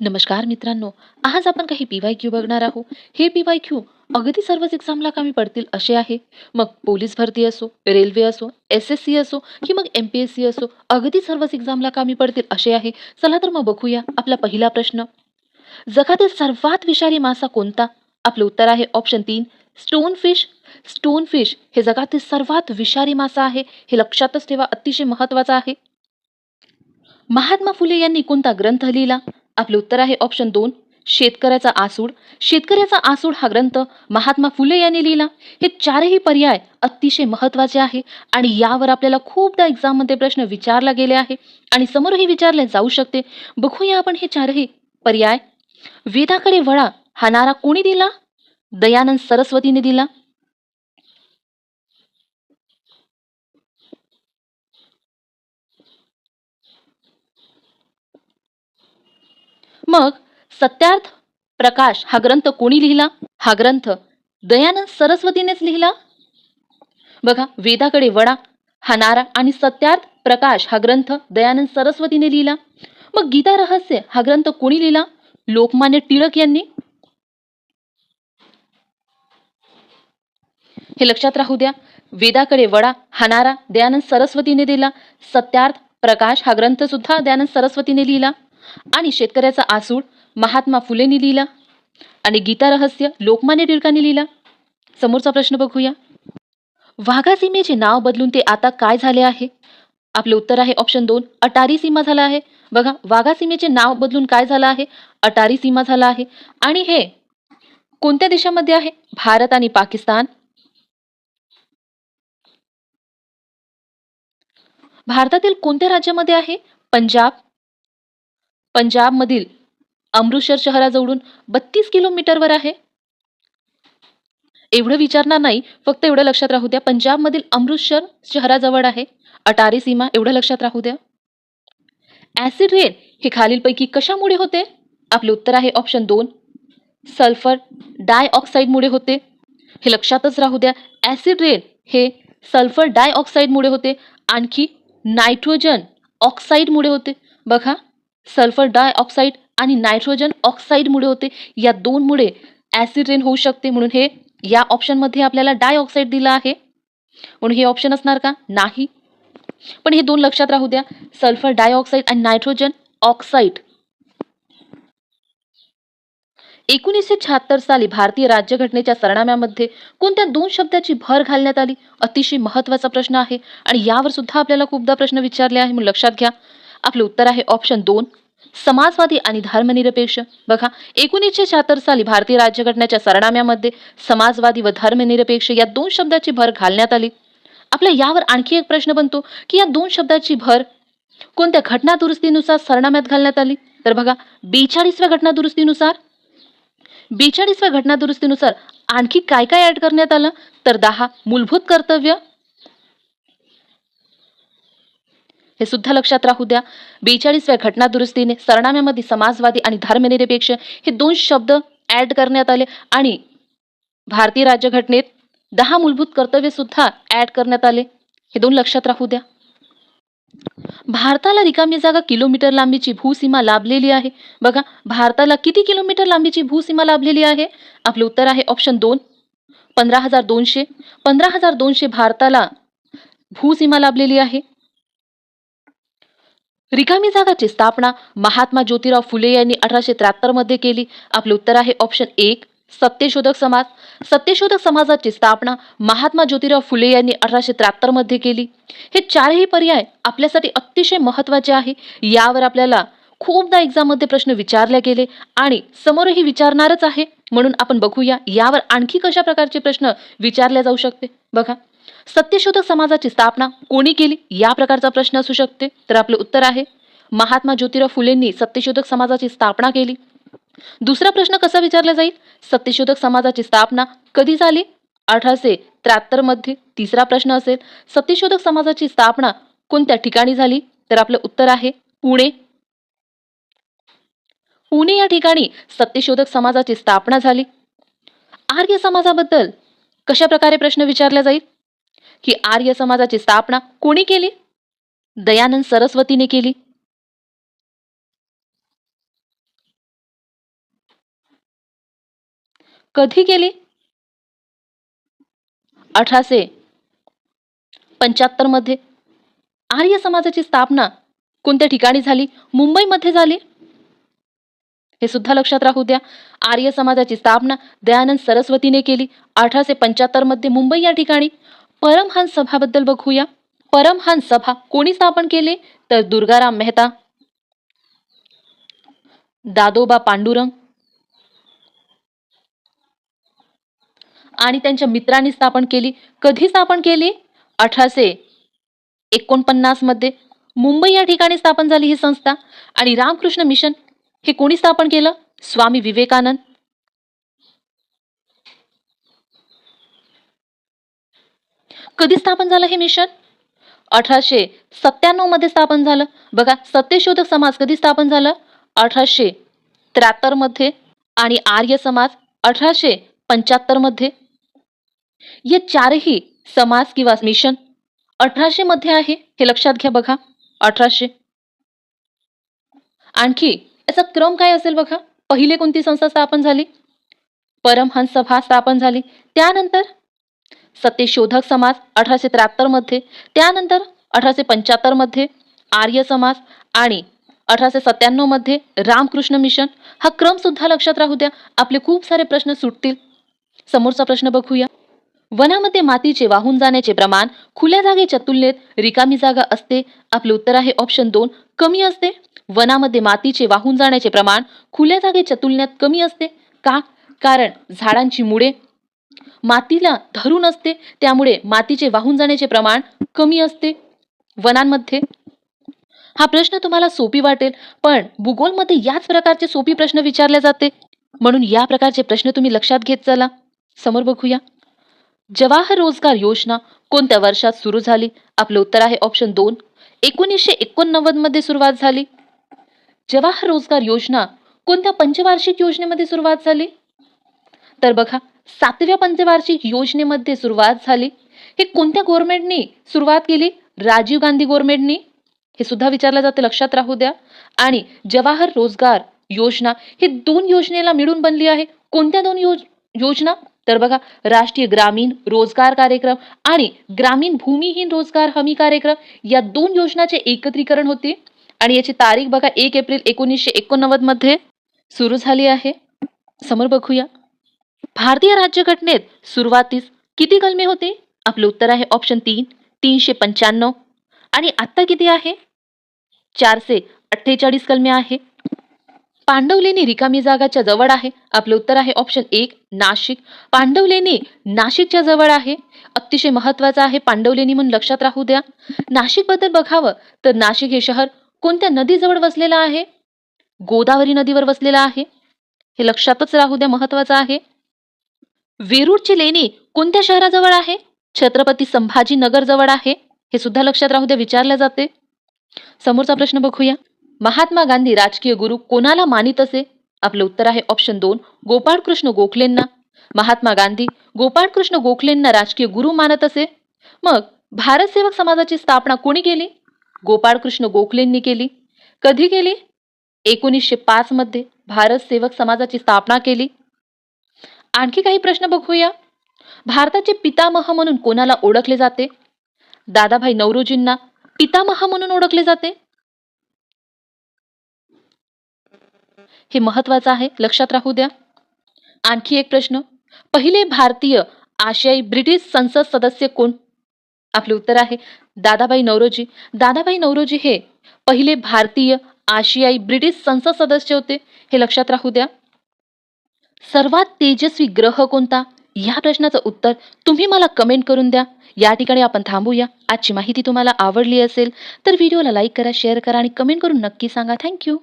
नमस्कार मित्रांनो आज आपण काही पी वाय क्यू बघणार आहोत. हे पी वाय क्यू अगदी सर्वच एक्झामला कामी पडतील असे आहे. मग पोलीस भरती असो रेल्वे असो एस एस सी असो की मग एम पी एस सी असो अगदी सर्वच एक्झामला कामी पडतील असे आहे. चला तर मग बघूया आपला पहिला प्रश्न. जगातील सर्वात विषारी मासा कोणता? आपलं उत्तर आहे ऑप्शन तीन स्टोन फिश स्टोन फिश हे जगातील सर्वात विषारी मासा आहे. हे लक्षातच ठेवा अतिशय महत्त्वाचं आहे. महात्मा फुले यांनी कोणता ग्रंथ लिहिला? आपलं उत्तर आहे ऑप्शन दोन शेतकऱ्याचा आसूड. शेतकऱ्याचा आसूड हा ग्रंथ महात्मा फुले यांनी लिहिला. हे चारही पर्याय अतिशय महत्त्वाचे आहे आणि यावर आपल्याला खूपदा एक्झाममध्ये प्रश्न विचारला गेले आहे आणि समोरही विचारले जाऊ शकते. बघूया आपण हे चारही पर्याय. वेदाकडे वळा हा नारा कोणी दिला? दयानंद सरस्वतीने दिला. मग सत्यार्थ प्रकाश हा ग्रंथ कोणी लिहिला? हा ग्रंथ दयानंद सरस्वतीनेच लिहिला? बघा वेदाकडे वडा हा नारा आणि सत्यार्थ प्रकाश हा ग्रंथ दयानंद सरस्वतीने लिहिला. मग गीता रहस्य हा ग्रंथ कोणी लिहिला? लोकमान्य टिळक यांनी. हे लक्षात राहू द्या. वेदाकडे वडा हा नारा दयानंद सरस्वतीने दिला. सत्यार्थ प्रकाश हा ग्रंथ सुद्धा दयानंद सरस्वतीने लिहिला. आणि शेतकऱ्याचा आसूड महात्मा फुलेंनी लिहिला आणि गीता रहस्य लोकमान्य टिळकांनी लिहिला. समोरचा प्रश्न बघूया. वाघा सीमेचे नाव बदलून ते आता काय झाले आहे? आपले उत्तर आहे ऑप्शन दोन अटारी सीमा झाला आहे. बघा वाघा सीमेचे नाव बदलून काय झालं आहे? अटारी सीमा झाला आहे. आणि हे कोणत्या देशामध्ये आहे? भारत आणि पाकिस्तान. भारतातील कोणत्या राज्यामध्ये आहे? पंजाब पंजाबमधील अमृतसर शहराजवळून बत्तीस किलोमीटरवर आहे. एवढं विचारणार नाही फक्त एवढं लक्षात राहू द्या पंजाबमधील अमृतसर शहराजवळ आहे. अटारी सीमा एवढं लक्षात राहू द्या. ॲसिड रेन हे खालीलपैकी कशामुळे होते? आपले उत्तर आहे ऑप्शन दोन. सल्फर डायऑक्साईडमुळे होते. हे लक्षातच राहू द्या ॲसिड रेन हे सल्फर डायऑक्साईडमुळे होते. आणखी नायट्रोजन ऑक्साईडमुळे होते. बघा सल्फर डायऑक्साईड आणि नायट्रोजन ऑक्साईडमुळे होते. या दोनमुळे ॲसिड रेन होऊ शकते म्हणून हे या ऑप्शनमध्ये आपल्याला डायऑक्साईड दिलं आहे. म्हणून हे ऑप्शन असणार का? नाही. पण हे दोन लक्षात राहू द्या. सल्फर डायऑक्साईड आणि नायट्रोजन ऑक्साईड. एकोणीसशे शहात्तर साली भारतीय राज्यघटनेच्या सरनाम्यामध्ये कोणत्या दोन शब्दाची भर घालण्यात आली? अतिशय महत्त्वाचा प्रश्न आहे. आणि यावर सुद्धा आपल्याला खूपदा प्रश्न विचारले आहे. म्हणून लक्षात घ्या. आपलं उत्तर आहे ऑप्शन दोन. समाजवादी आणि धर्मनिरपेक्ष. बघा एकोणीसशे शहात्तर साली भारतीय राज्यघटनेच्या सरनाम्यामध्ये समाजवादी व धर्मनिरपेक्ष या दोन शब्दाची भर घालण्यात आली. आपल्या यावर आणखी एक प्रश्न बनतो की या दोन शब्दाची भर कोणत्या घटना दुरुस्तीनुसार सरनाम्यात घालण्यात आली? तर बघा बेचाळीसव्या घटना दुरुस्तीनुसार बेचाळीसव्या घटना दुरुस्तीनुसार आणखी काय काय ऍड करण्यात आलं? तर दहा मूलभूत कर्तव्य हे सुद्धा लक्षात राहू द्या. बेचाळीसव्या घटना दुरुस्तीने सरनाम्यामध्ये समाजवादी आणि धर्मनिरपेक्ष हे दोन शब्द ऍड करण्यात आले आणि भारतीय राज्यघटनेत दहा मूलभूत कर्तव्य सुद्धा ऍड करण्यात आले. हे दोन लक्षात राहू द्या. भारताला रिकामी जागा किलोमीटर लांबीची भूसीमा लाभलेली आहे. बघा भारताला किती किलोमीटर लांबीची भूसीमा लाभलेली आहे? आपलं उत्तर आहे ऑप्शन दोन. पंधरा हजार दोनशे. पंधरा हजार दोनशे भारताला भूसीमा लाभलेली आहे. रिकामी जागाची स्थापना महात्मा ज्योतिराव फुले यांनी अठराशे त्र्याहत्तरमध्ये केली. आपले उत्तर आहे ऑप्शन एक सत्यशोधक समाज. सत्यशोधक समाजाची स्थापना महात्मा ज्योतिराव फुले यांनी अठराशे त्र्याहत्तरमध्ये केली. हे चारही पर्याय आपल्यासाठी अतिशय महत्त्वाचे आहे. यावर आपल्याला खूपदा एक्झाममध्ये प्रश्न विचारले गेले आणि समोरही विचारणारच आहे. म्हणून आपण बघूया यावर आणखी कशा प्रकारचे प्रश्न विचारले जाऊ शकते. बघा. सत्यशोधक समाजाची स्थापना कोणी केली या प्रकारचा प्रश्न असू शकते. तर आपलं उत्तर आहे महात्मा ज्योतिराव फुलेंनी सत्यशोधक समाजाची स्थापना केली. दुसरा प्रश्न कसा विचारला जाईल? सत्यशोधक समाजाची स्थापना कधी झाली? अठराशे त्र्याहत्तरमध्ये. तिसरा प्रश्न असेल सत्यशोधक समाजाची स्थापना कोणत्या ठिकाणी झाली? तर आपलं उत्तर आहे पुणे. पुणे या ठिकाणी सत्यशोधक समाजाची स्थापना झाली. आर्य समाजाबद्दल कशा प्रकारे प्रश्न विचारला जाईल? की आर्य समाजाची स्थापना कोणी केली? दयानंद सरस्वतीने केली. कधी केली? अठराशे पंच्याहत्तरमध्ये. आर्य समाजाची स्थापना कोणत्या ठिकाणी झाली? मुंबईमध्ये झाली. हे सुद्धा लक्षात राहू द्या. आर्य समाजाची स्थापना दयानंद सरस्वतीने केली. अठराशे पंच्याहत्तरमध्ये मुंबई या ठिकाणी. परमहंस सभाबद्दल बघूया. परमहंस सभा कोणी स्थापन केले? तर दुर्गाराम मेहता. दादोबा पांडुरंग. आणि त्यांच्या मित्रांनी स्थापन केली. कधी स्थापन केली? अठराशे एकोणपन्नासमध्ये. मुंबई या ठिकाणी स्थापन झाली ही संस्था. आणि रामकृष्ण मिशन हे कोणी स्थापन केलं? स्वामी विवेकानंद. कधी स्थापन झालं हे मिशन? अठराशे सत्त्याण्णवमध्ये स्थापन झालं. बघा सत्यशोधक समाज कधी स्थापन झालं? अठराशे त्र्याहत्तरमध्ये आणि आर्य समाज अठराशे पंच्याहत्तरमध्ये. या चारही समाज किंवा मिशन अठराशे मध्ये आहे हे लक्षात घ्या बघा अठराशे. आणखी याचा क्रम काय असेल बघा? पहिले कोणती संस्था स्थापन झाली? परमहंस सभा स्थापन झाली. त्यानंतर सत्यशोधक समाज अठराशे त्र्याहत्तरमध्ये त्यानंतर अठराशे पंच्याहत्तरमध्ये आर्य समाज आणि अठराशे सत्त्याण्णवमध्ये रामकृष्ण मिशन. हा क्रम सुद्धा लक्षात राहू द्या आपले खूप सारे प्रश्न सुटतील. समोरचा प्रश्न बघूया. वनामध्ये मातीचे वाहून जाण्याचे प्रमाण खुल्या जागेच्या तुलनेत रिकामी जागा असते. आपले उत्तर आहे ऑप्शन दोन कमी असते. वनामध्ये मातीचे वाहून जाण्याचे प्रमाण खुल्या जागेच्या तुलनेत कमी असते. का? कारण झाडांची मुळे मातीला धरून असते. त्यामुळे मातीचे वाहून जाण्याचे प्रमाण कमी असते. वनांमध्ये हा प्रश्न तुम्हाला सोपी वाटेल पण भूगोलमध्ये याच प्रकारचे सोपी प्रश्न विचारले जाते. म्हणून या प्रकारचे प्रश्न तुम्ही लक्षात घेत चला. समोर बघूया. जवाहर रोजगार योजना कोणत्या वर्षात सुरू झाली? आपलं उत्तर आहे ऑप्शन दोन. एकोणीसशे एकोणनव्वदमध्ये सुरुवात झाली. जवाहर रोजगार योजना कोणत्या पंचवार्षिक योजनेमध्ये सुरुवात झाली? तर बघा सातव्या पंचवार्षिक योजनेमध्ये सुरुवात झाली. हे कोणत्या गव्हर्नमेंटनी सुरुवात केली? राजीव गांधी गव्हर्नमेंटनी हे सुद्धा विचारलं जाते लक्षात राहू द्या. आणि जवाहर रोजगार योजना हे दोन योजनेला मिळून बनली आहे. कोणत्या दोन योज योजना? तर बघा राष्ट्रीय ग्रामीण रोजगार कार्यक्रम आणि ग्रामीण भूमिहीन रोजगार हमी कार्यक्रम या दोन योजनाचे एकत्रीकरण होते. आणि याची तारीख बघा एक एप्रिल एकोणीसशे एकोणनव्वदमध्ये सुरू झाली आहे. समोर बघूया. भारतीय राज्यघटनेत सुरुवातीस किती कलमे होते? आपलं उत्तर आहे ऑप्शन तीन तीनशे पंच्याण्णव. आणि आत्ता किती आहे? चारशे अठ्ठेचाळीस कलमे आहे. पांडवलेणी रिकामी जागाच्या जवळ आहे. आपलं उत्तर आहे ऑप्शन एक नाशिक. पांडवलेणी नाशिकच्या जवळ आहे. अतिशय महत्वाचं आहे पांडवलेणी म्हणून लक्षात राहू द्या. नाशिकबद्दल बघावं तर नाशिक हे शहर कोणत्या नदीजवळ वसलेलं आहे? गोदावरी नदीवर वसलेलं आहे. हे लक्षातच राहू द्या महत्वाचं आहे. वेरूळची लेणी कोणत्या शहराजवळ आहे? छत्रपती संभाजी नगर जवळ आहे? हे सुद्धा लक्षात राहू द्या विचारले जाते. समोरचा प्रश्न बघूया. महात्मा गांधी राजकीय गुरु कोणाला मानित असे? आपलं उत्तर आहे ऑप्शन दोन गोपाळकृष्ण गोखलेंना. महात्मा गांधी गोपाळकृष्ण गोखलेंना राजकीय गुरु मानत असे? मग भारत सेवक समाजाची स्थापना कोणी केली? गोपाळकृष्ण गोखलेंनी केली. कधी केली? एकोणीसशे पाच मध्ये भारत सेवक समाजाची स्थापना केली. आणखी काही प्रश्न बघूया. भारताचे पितामह म्हणून कोणाला ओळखले जाते? दादाभाई नौरोजींना पितामह म्हणून ओळखले जाते? हे महत्वाचं आहे लक्षात राहू द्या. आणखी एक प्रश्न. पहिले भारतीय आशियाई ब्रिटिश संसद सदस्य कोण? आपले उत्तर आहे दादाभाई नौरोजी दादाभाई नौरोजी हे पहिले भारतीय आशियाई ब्रिटिश संसद सदस्य होते हे लक्षात राहू द्या. सर्वात तेजस्वी ग्रह कोणता? या प्रश्नाचं उत्तर तुम्ही मला कमेंट करून द्या. या ठिकाणी आपण थांबूया. आजची माहिती तुम्हाला आवडली असेल तर व्हिडिओला लाईक करा शेअर करा आणि कमेंट करून नक्की सांगा. थँक्यू